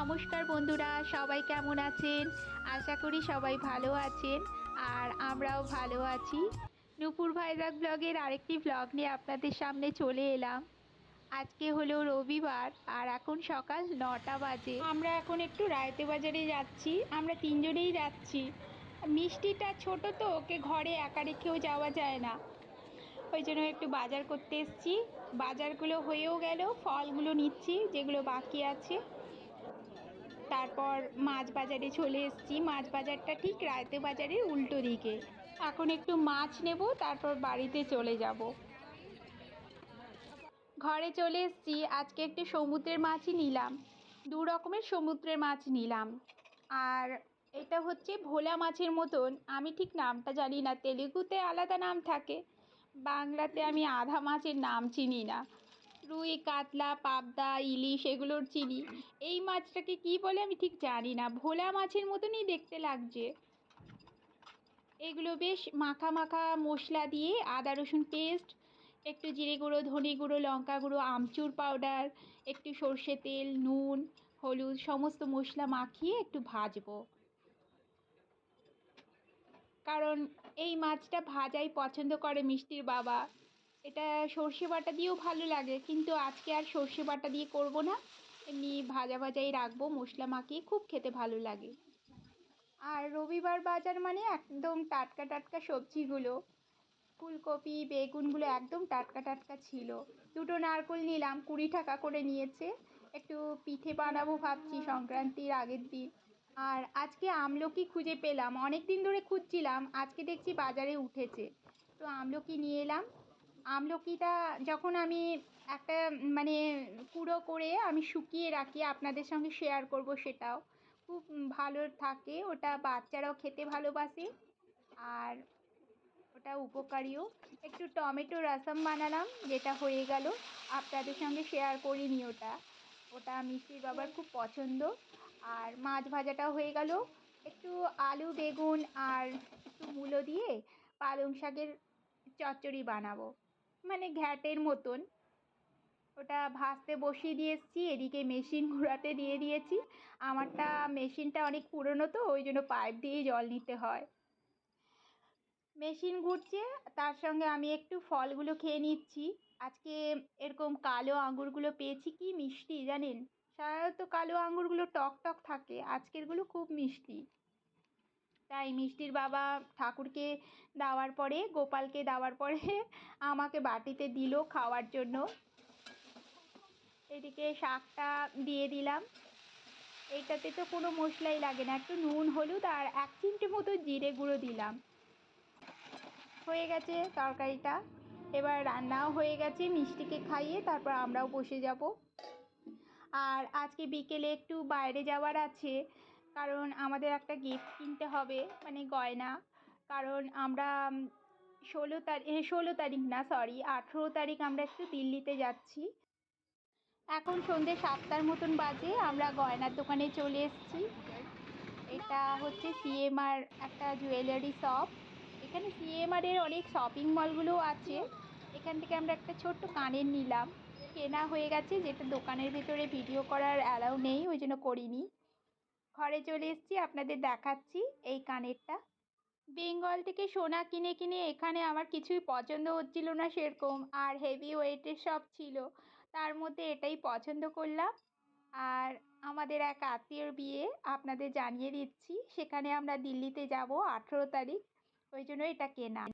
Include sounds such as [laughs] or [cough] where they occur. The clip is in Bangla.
নমস্কার বন্ধুরা, সবাই কেমন আছেন? আশা করি সবাই ভালো আছেন আর আমরাও ভালো আছি। নুপুর ভাইজাক ব্লগের আরেকটি ব্লগ নিয়ে আপনাদের সামনে চলে এলাম। আজকে হলো রবিবার আর এখন সকাল নটা বাজে। আমরা এখন একটু রায়তে বাজারে যাচ্ছি, আমরা তিনজনেই যাচ্ছি। মিষ্টিটা ছোট তো, ওকে ঘরে একা রেখেও যাওয়া যায় না। ওই জন্য একটু বাজার করতে এসেছি। বাজারগুলো হয়েও গেল, ফলগুলো নিচ্ছি, যেগুলো বাকি আছে। তারপর মাছ বাজারে চলে এসেছি। মাছ বাজারটা ঠিক রায়তে বাজারের উল্টো দিকে। এখন একটু মাছ নেব, তারপর বাড়িতে চলে যাব। ঘরে চলে এসেছি। আজকে একটু সমুদ্রের মাছই নিলাম। দু রকমের সমুদ্রের মাছ নিলাম। আর এটা হচ্ছে ভোলা মাছের মতন। আমি ঠিক নামটা জানি না। তেলেগুতে আলাদা নাম থাকে। বাংলাতে আমি আধা মাছের নাম চিনি না। রুই, কাতলা, পাবদা, ইলিশ এগুলোর চিনি। এই মাছটাকে কি বলে আমি ঠিক জানি না। ভোলা মাছের মতনই দেখতে লাগছে। এগুলো বেশ মাখা মাখা মশলা দিয়ে আদা, রসুন পেস্ট একটু জিরে গুঁড়ো, ধনে গুঁড়ো, লঙ্কা গুঁড়ো, আমচুর পাউডার একটু সর্ষে তেল, নুন, হলুদ সমস্ত মশলা মাখিয়ে একটু ভাজবো। কারণ এই মাছটা ভাজাই পছন্দ করে মিষ্টির বাবা। এটা সর্ষে বাটা দিয়েও ভালো লাগে, কিন্তু আজকে আর সর্ষে বাটা দিয়ে করব না। এমনি ভাজা ভাজাই রাখব, মশলা মাখিয়ে খুব খেতে ভালো লাগে। আর রবিবার বাজার মানে একদম টাটকা টাটকা সবজিগুলো, ফুলকপি, বেগুনগুলো একদম টাটকা টাটকা ছিল। দুটো নারকোল নিলাম, কুড়ি টাকা করে নিয়েছে। একটু পিঠে বানাবো ভাবছি সংক্রান্তির আগের দিন। আর আজকে আমলকি খুঁজে পেলাম অনেক দিন ধরে খুঁজছিলাম, আজকে দেখছি বাজারে উঠেছে। তো আমলকি নিয়ে এলাম আমলকিটা যখন আমি একটা মানে কুড়ো করে আমি শুকিয়ে রাখি, আপনাদের সঙ্গে শেয়ার করব সেটাও। খুব ভালো থাকে, ওটা বাচ্চারাও খেতে ভালোবাসে। আর ওটা উপকারীও। একটু টমেটো রসম বানালাম, যেটা হয়ে গেল। আপনাদের সঙ্গে শেয়ার করিনি ওটা। ওটা মিষ্টির বাবার খুব পছন্দ। আর মাছ ভাজাটাও হয়ে গেল। একটু আলু, বেগুন আর একটু মূলো দিয়ে পালং শাকের চচ্চড়ি বানাবো। মানে ঘ্যাটের মতন। ওটা ভাজতে বসিয়ে দিয়ে এসেছি, এদিকে মেশিন ঘোরাতে দিয়ে দিয়েছি। আমারটা মেশিনটা অনেক পুরনো তো, ওই জন্য পাইপ দিয়ে জল নিতে হয়। মেশিন ঘুরছে, তার সঙ্গে আমি একটু ফলগুলো খেয়ে নিচ্ছি। আজকে এরকম কালো আঙুরগুলো পেয়েছি কি মিষ্টি জানেন? সাধারণত কালো আঙুরগুলো টক টক থাকে, আজকেরগুলো খুব মিষ্টি। তাই মিষ্টির বাবা ঠাকুরকে দেওয়ার পরে, গোপালকে দেওয়ার পরে [laughs] আমাকে বাটিতে দিল খাওয়ার জন্য। এদিকে শাকটা দিয়ে দিলাম। এইটাতে তো কোনো মশলাই লাগে না, একটু নুন, হলুদ আর এক চিমটে মতো জিরে গুঁড়ো দিলাম। হয়ে গেছে তরকারিটা। এবার রান্নাও হয়ে গেছে, মিষ্টিকে খাইয়ে তারপর আমরাও বসে যাব। আর আজকে বিকেলে একটু বাইরে যাওয়ার আছে কারণ আমাদের একটা গিফট কিনতে হবে মানে গয়না। কারণ আমরা ষোলো তারিখ ষোলো তারিখ না সরি আঠেরো তারিখ আমরা একটু দিল্লিতে যাচ্ছি। এখন সন্ধ্যে সাতটার মতন বাজে, আমরা গয়নার দোকানে চলে এসেছি। এটা হচ্ছে সিএমআর একটা জুয়েলারি শপ এখানে সিএমআরের অনেক শপিং মলগুলোও আছে। এখান থেকে আমরা একটা ছোট্ট কানের নিলাম। কেনা হয়ে গেছে, যেটা দোকানের ভেতরে ভিডিও করার অ্যালাউ নেই, ওই জন্য করিনি। ঘরে চলে এসেছি, আপনাদের দেখাচ্ছি এই কানেরটা। বেঙ্গল থেকে সোনা কিনে কিনে এখানে আমার কিছুই পছন্দ হচ্ছিল না সেরকম, আর হেভি ওয়েটের সব ছিল। তার মধ্যে এটাই পছন্দ করলাম। আর আমাদের এক আত্মীয়র বিয়ে আপনাদের জানিয়ে দিচ্ছি, সেখানে আমরা দিল্লিতে যাব আঠেরো তারিখ, ওই জন্য এটা কেনা।